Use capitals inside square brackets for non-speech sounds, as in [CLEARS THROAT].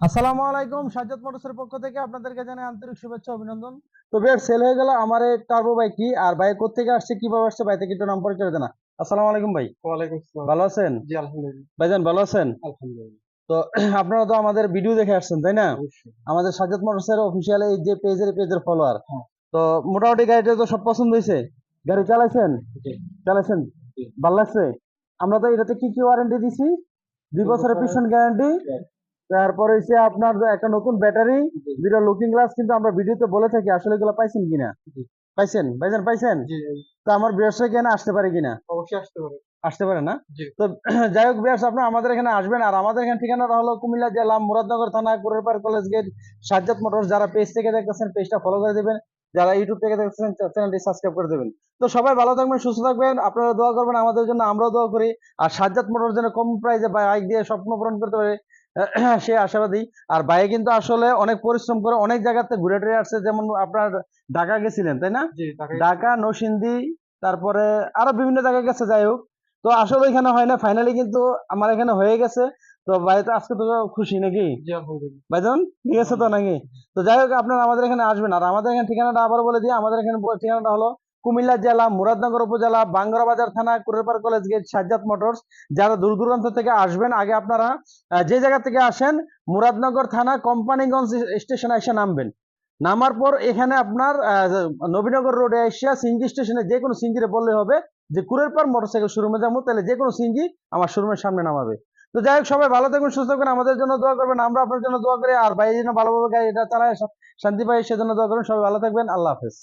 আসসালামু আলাইকুম সাজ্জাদ মোটরসের পক্ষ থেকে আপনাদেরকে জানাই আন্তরিক শুভেচ্ছা অভিনন্দন। তো বের সেল হয়ে গেল আমার এই টার্বো বাইকটি আর বাইক কোথেকে আসছে কীভাবে আসছে বাইক থেকে একটু নাম পরিচয় দেনা আসসালামু আলাইকুম ভাই। ওয়ালাইকুম আসসালাম। ভালো আছেন? জি আলহামদুলিল্লাহ। ভাইজান ভালো আছেন? আলহামদুলিল্লাহ। তো [CLEARS THROAT] আপনারা তো আমাদের ভিডিও দেখে আসছেন তাই না? আমাদের সাজ্জাদ মোটরসের অফিসিয়াল এই যে পেজের পেজের ফলোয়ার। তো মোটামুটি গাড়িটা তো সব পছন্দ হয়েছে? গাড়ি চালাইছেন। চালাইছেন? ভালো লাগছে? আমরা তো এটাতে কি কি ওয়ারেন্টি দিছি? দুই বছরের পিছন গ্যারান্টি. তারপরে হচ্ছে আপনার একটা নতুন ব্যাটারি জি। লুকিং গ্লাস কিন্তু আমরা ভিডিওতে বলে থাকি আসলে এগুলো পাইছেন কিনা? পাইছেন? ভাইজান পাইছেন? তো আমার ব্যবসায় কেন আসতে পারে কিনা? অবশ্যই আসতে পারে। আসতে পারে না? তো [CLEARS THROAT] যাই হোক বিয়ার্স আপনার আমাদের এখানে আসবেন আর আমাদের এখানে ঠিকানাটা হলো কুমিল্লা জেলা মুরাদনগর থানা Kurerpar college gate Sajjad motors. যারা পেজ থেকে দেখতেছেন পেজটা ফলো করে দেবেন। যারা ইউটিউব থেকে দেখতেছেন চ্যানেলটি সাবস্ক্রাইব করে দেবেন। তো সবাই ভালো থাকবেন সুস্থ থাকবেন। আপনারা দোয়া করবেন আমাদের জন্য আমরাও দোয়া করি। আর সাজ্জাদ মোটর যেন কম প্রাইসে বাইক দিয়ে স্বপ্ন পূরণ করতে পারে [COUGHS] সে আশাবাদী। আর বাইরে কিন্তু আসলে অনেক পরিশ্রম করে অনেক জায়গাতে ঘুরে টুরে আসছে যেমন আপনার ঢাকা গেছিলেন তাই না? ঢাকা নরসিংদী তারপরে আরও বিভিন্ন জায়গায় গেছে যাই হোক। তো আসলে এখানে হয় না ফাইনালি কিন্তু আমার এখানে হয়ে গেছে। তো ভাই তো আজকে তো খুশি নাকি? ভাইজান ঠিক আছে তো নাকি? তো যাই হোক আপনারা আমাদের এখানে আসবেন। আর আমাদের এখানে ঠিকানাটা আবার বলে দিই আমাদের এখানে ঠিকানাটা হলো কুমিল্লা জেলা, মুরাদনগর উপজেলা বাজার থানা Kurerpar college gate, Sajjad motors. যারা দূর দূরান্ত থেকে আসবেন, আগে আপনারা যে জায়গা থেকে আসেন, মুরাদনগর থানা, কোম্পানিগঞ্জ স্টেশনে এসে নামবেন। নামার পর এখানে আপনার নবীনগর রোডে এসে সিঙ্গি স্টেশনে যে কোনো সিঙ্গিরে বললে হবে যে কুরের পর মোটরসাইকেল শোরুমে যাব, তাহলে যে কোনো সিঙ্গি আমার শোরুমের সামনে নামাবে। তো যাই হোক, সবাই ভালো থাকুন, সুস্থ থাকুন, আমাদের জন্য দোয়া করবেন, আমরা আপনার জন্য দোয়া করি, আর বাইরে যেন ভালোভাবে গাড়িটা চালায়, শান্তি পাই সেজন্য দোয়া করুন সবাই ভালো থাকবেন, আল্লাহ হাফেজ।